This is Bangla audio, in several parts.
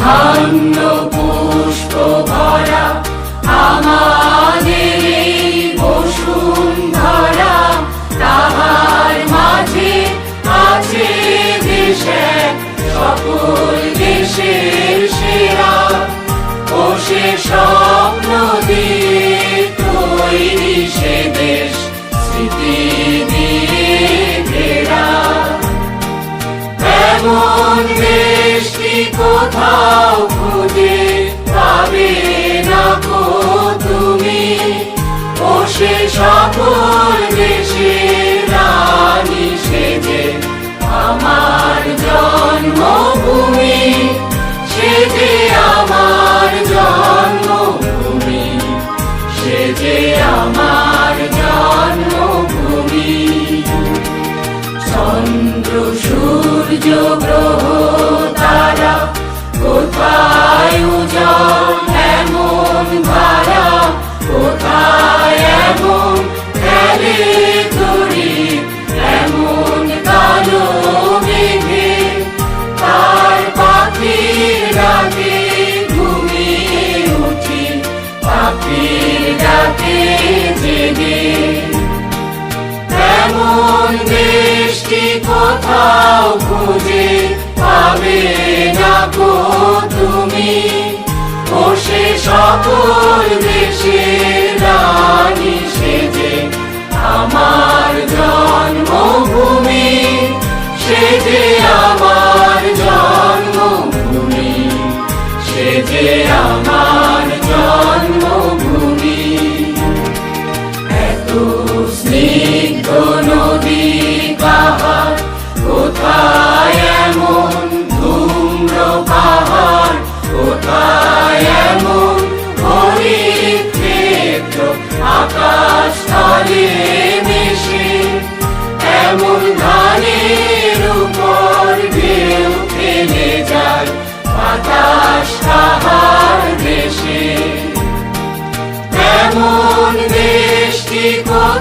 ধান্য কোথাও খুঁজে পাবে না তুমি। ও সে সকল দেশের রানী সেজে আমার জন্মভূমি, সে যে আমার জন্মভূমি, সে যে আমার এমন দেশটি কোথাও খুঁজে পাবে না তুমি? ও সে সকল দেশের সেজে আমার জন্মভূমি, সে আমার জন্মভূমি, সে আমার জন্মভূমি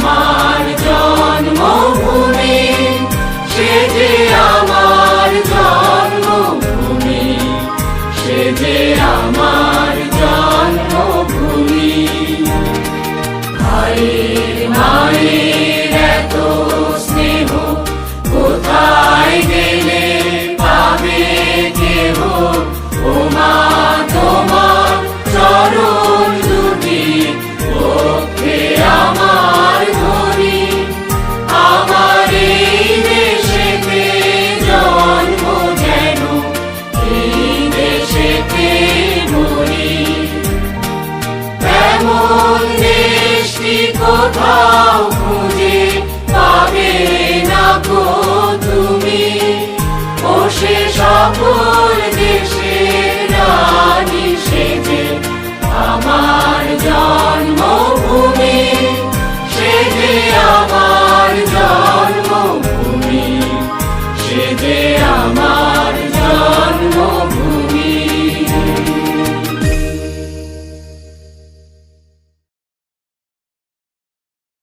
আমার কোথাও